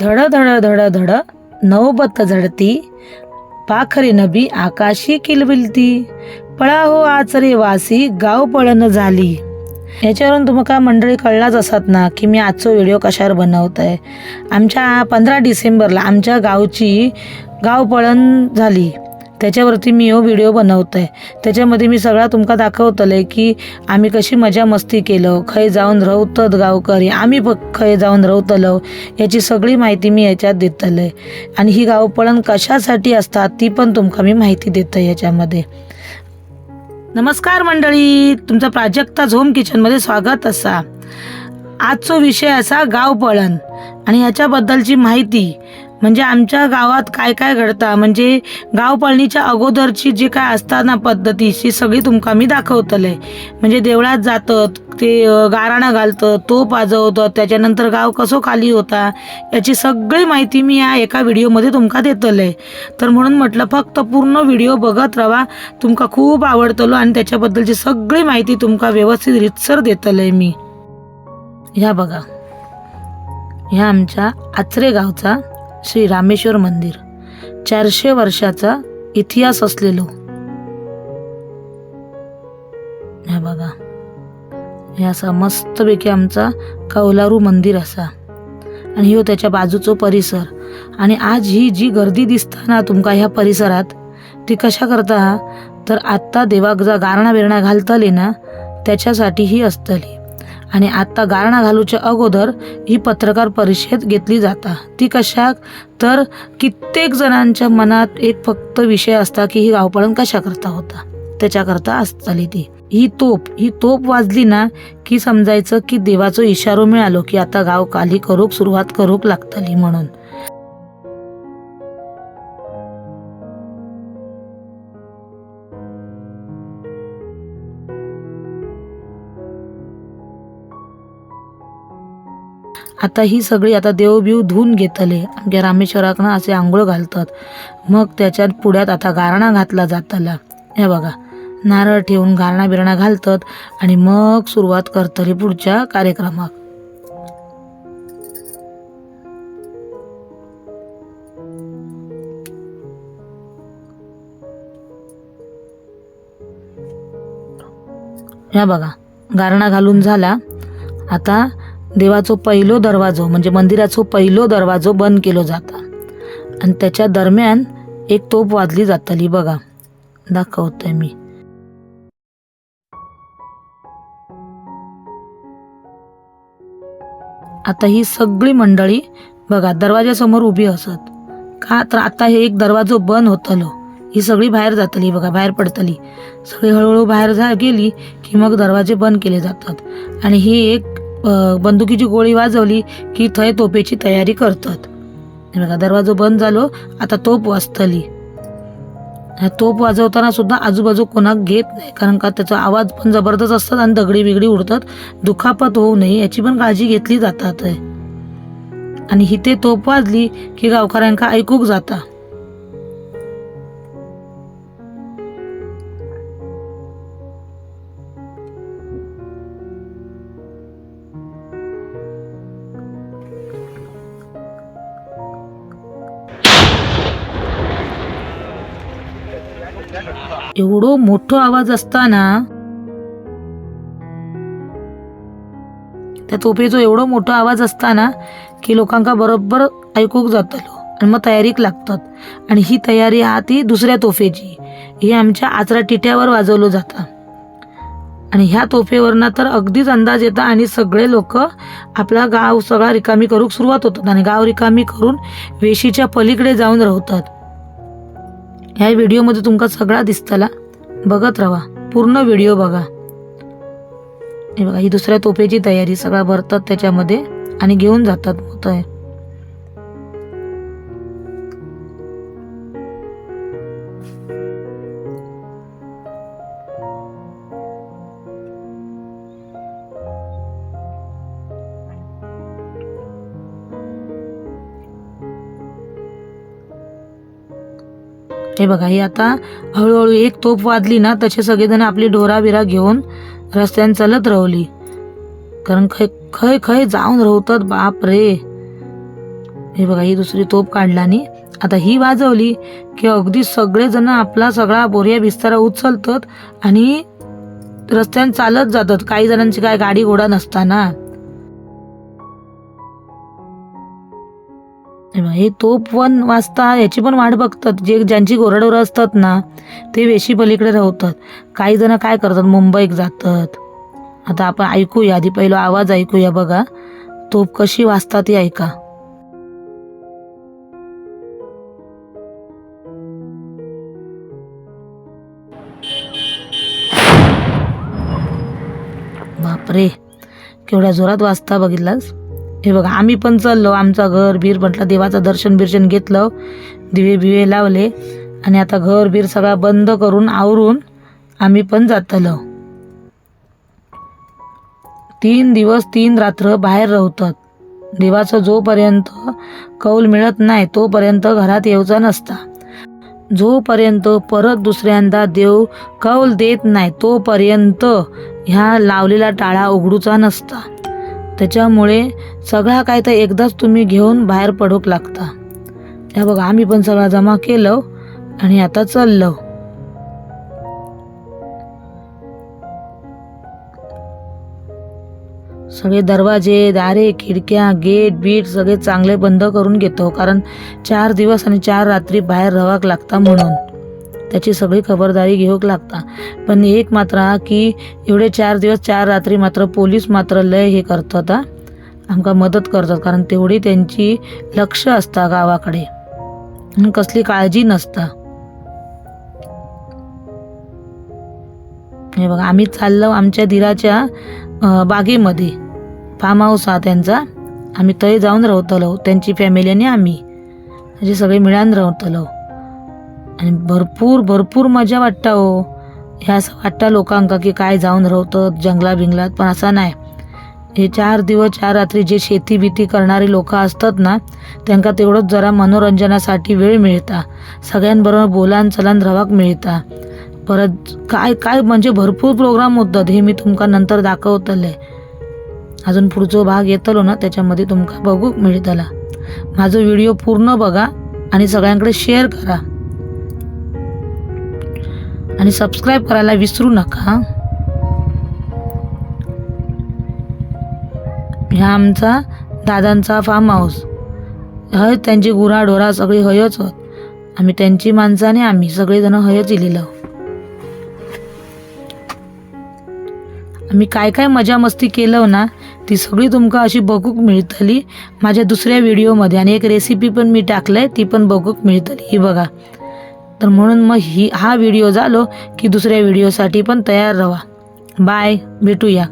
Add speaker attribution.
Speaker 1: धड धड धड धड नवबत झडती. पाखरे नबी आकाशी किलबिलती. पळा हो आचरे वासी गाव पळण झाली. याच्यावरून तुम्हाला मंडळी कळलाच असत ना की मी आजचा व्हिडिओ कशावर बनवत आहे आमच्या पंधरा डिसेंबरला आमच्या गावची गाव पळण झाली. त्याच्यावरती मी हो व्हिडिओ बनवत आहे त्याच्यामध्ये मी सगळा तुमका दाखवतले की आम्ही कशी मजा मस्ती केलं खय जाऊन राहतात गावकरी आम्ही प खय जाऊन राहतलो याची सगळी माहिती मी याच्यात देतले आणि ही गावपळण कशासाठी असतात ती पण तुमका मी माहिती देतं याच्यामध्ये. नमस्कार मंडळी तुमचं प्राजक्ता झोम किचनमध्ये स्वागत असा. आजचा विषय असा गावपळण आणि ह्याच्याबद्दलची माहिती म्हणजे आमच्या गावात काय काय घडतं? म्हणजे गावपाळणीच्या अगोदरची जी काय असतात ना पद्धतीची सगळी तुमका मी दाखवतले. म्हणजे देवळात जातात ते गाराणा गाराणं घालतं तोप वाजवतात त्याच्यानंतर गाव कसो खाली होता याची सगळी माहिती मी या एका व्हिडिओमध्ये तुमका देतले. तर म्हणून म्हटलं फक्त पूर्ण व्हिडिओ बघत राहा तुमका खूप आवडतलो आणि त्याच्याबद्दलची सगळी माहिती तुमका व्यवस्थित रितसर देतले मी. ह्या बघा. ह्या आमच्या आचरे गावचा श्री रामेश्वर मंदिर. चारशे वर्षाचा इतिहास असलेलो. ह्या बघा. हे असा मस्तपैकी आमचा कौलारू मंदिर असा. आणि ह्यो त्याच्या बाजूचो परिसर. आणि आज ही जी गर्दी दिसता ना तुमका ह्या परिसरात ती कशा करता? तर आत्ता देवाक जा गारणा बिरणा घालतली ना त्याच्यासाठी ही असतली. आणि आत्ता गारणा घालूच्या अगोदर ही पत्रकार परिषद घेतली जाता. ती कशाक? तर कित्येक जणांच्या मनात एक फक्त विषय असता की ही गावपळण कशा करता होता? त्याच्याकरता असताली ती. ही तोप ही तोप वाजली ना की समजायचं की देवाचो इशारो मिळालो की आता गाव काली करूक सुरुवात करूक लागतली म्हणून. आता ही सगळी आता देवबिव धुवून घेतले. आमच्या रामेश्वराकनं असे आंघोळ घालतात. मग त्याच्यात पुढ्यात आता गारणा घातला जातला. हे बघा. नारळ ठेवून गारणा बिरणा घालतात आणि मग सुरुवात करतली पुढच्या कार्यक्रमाक ह्या बघा. गारणा घालून झाला. आता देवाचो पहिलो दरवाजो म्हणजे मंदिराचो पहिलो दरवाजो बंद केलो जाता. आणि त्याच्या दरम्यान एक तोप वाजली जातली बघा. दाखवतोय मी. आता ही सगळी मंडळी बघा दरवाजासमोर उभी असत. का तर आता हे एक दरवाजो बंद होतलो. ही सगळी बाहेर जातली बघा बाहेर पडतली. सगळी हळूहळू बाहेर जा गेली की मग दरवाजे बंद केले जातात. आणि ही एक बंदुकीची गोळी वाजवली की थंय तोपेची तयारी करतात. बघा दरवाजो बंद झालो आता तोप वाजतली. तोप वाजवताना सुद्धा आजूबाजू कोणाक घेत नाही कारण का त्याचा आवाज पण जबरदस्त असतात आणि दगडी बिगडी उडतात. दुखापत होऊ नये याची पण काळजी घेतली जातात आणि हिते तोप वाजली की गावकऱ्यांका ऐकूक जाता. एवढो मोठो आवाज असताना त्या तोफेचो एवढो मोठो आवाज असताना की लोकांका बरोबर ऐकूक जातलो आणि मग तयारीक लागतात. आणि ही तयारी हा ती दुसऱ्या तोफेची. ही आमच्या आचरा टिट्यावर वाजवलं जातं. आणि ह्या तोफेवरनं तर अगदीच अंदाज येता आणि सगळे लोक आपला गाव सगळा रिकामी करूक सुरुवात होतात. आणि गाव रिकामी करून वेशीच्या पलीकडे जाऊन राहतात ह्या व्हिडिओमध्ये तुमका सगळा दिसतला. बघत राहा. पूर्ण व्हिडिओ बघा. हे बघा ही दुसऱ्या तोफेची तयारी. सगळा भरतात त्याच्यामध्ये आणि घेऊन जातात. होत आहे हे बघा ही आता हळूहळू एक तोप वाजली ना तसे सगळेजण आपली डोराबिरा घेऊन रस्त्याने चालत राहली कारण खय खय खय जाऊन राहतात बाप रे. हे बघा ही दुसरी तोप काढला आणि आता ही वाजवली की अगदी सगळेजण आपला सगळा बोर्या बिस्तारा उचलतात आणि रस्त्याने चालत जातात. काही जणांची काय गाडी घोडा नसताना. हे हे तोप पण वाचता याची पण वाट बघतात. जे ज्यांची गोरडोरं असतात ना ते वेशी पलीकडे राहतात. काही जण काय करतात मुंबईत जातात. आता आपण ऐकूया आधी पहिलं आवाज ऐकूया बघा. तोप कशी वाचता ती ऐका. बापरे केवढ्या जोरात वाजता बघितलास? हे बघा आम्ही पण चाललो. आमचा घर बीर म्हटलं देवाचं दर्शन बिर्शन घेतलं. दिवे बिवे लावले. आणि आता घर बीर सगळा बंद करून आवरून आम्ही पण जातलो. तीन दिवस तीन रात्र बाहेर राहतात देवाचं जोपर्यंत कौल मिळत नाही तोपर्यंत घरात येऊचा नसता. जोपर्यंत परत दुसऱ्यांदा देव कौल देत नाही तोपर्यंत ह्या लावलेला टाळा उघडूचा नसता. त्याच्यामुळे सगळा काय तर एकदाच तुम्ही घेऊन बाहेर पडूक लागता. या बघा आम्ही पण सगळा जमा केलं आणि आता चाललो. सगळे दरवाजे दारे खिडक्या गेट बीट सगळे चांगले बंद करून घेतो कारण चार दिवस आणि चार रात्री बाहेर राहावं लागता म्हणून. त्याची सगळी खबरदारी घेऊक लागता. पण एक मात्र हा की एवढे चार दिवस चार रात्री मात्र पोलीस मात्र लय हे करतात हा. आमका मदत करतात कारण तेवढी त्यांची लक्ष असता गावाकडे. कसली काळजी नसता. हे बघा आम्ही चाललो आमच्या दिराच्या बागेमध्ये. फार्म हाऊस हा त्यांचा. आम्ही थंय जाऊन रावतलो त्यांची फॅमिली आणि आम्ही. म्हणजे सगळे मिळून रावतलो. आणि भरपूर भरपूर मजा वाटता हो. हे असं वाटतं लोकांका की काय जाऊन राहतं जंगला बिंगलात पण असं नाही. हे चार दिवस चार रात्री जे शेती बिती करणारी लोक असतात ना त्यांना तेवढंच जरा मनोरंजनासाठी वेळ मिळता. सगळ्यांबरोबर बोलान चलान रवाक मिळता. परत काय काय म्हणजे भरपूर प्रोग्राम होतात हे मी तुमका नंतर दाखवतले. अजून पुढचो भाग येतलो ना त्याच्यामध्ये तुमका बघूक मिळतला. माझा व्हिडिओ पूर्ण बघा आणि सगळ्यांकडे शेअर करा. आणि सबस्क्राईब करायला विसरू नका. ह्या आमचा दादांचा फार्म हाऊस हय त्यांची गुराढोरा सगळी हयच होत. आम्ही त्यांची माणसं आणि आम्ही सगळेजण हयच इलेलो. आम्ही काय काय मजा मस्ती केलं ना ती सगळी तुमका अशी बघूक मिळतली. माझ्या दुसऱ्या व्हिडिओमध्ये आणि एक रेसिपी पण मी टाकलं आहे ती पण बघूक मिळतली. ही बघा. तर म्हणून मग ही हा व्हिडिओ झालो की दुसऱ्या व्हिडिओसाठी पण तयार राहा. बाय भेटूया.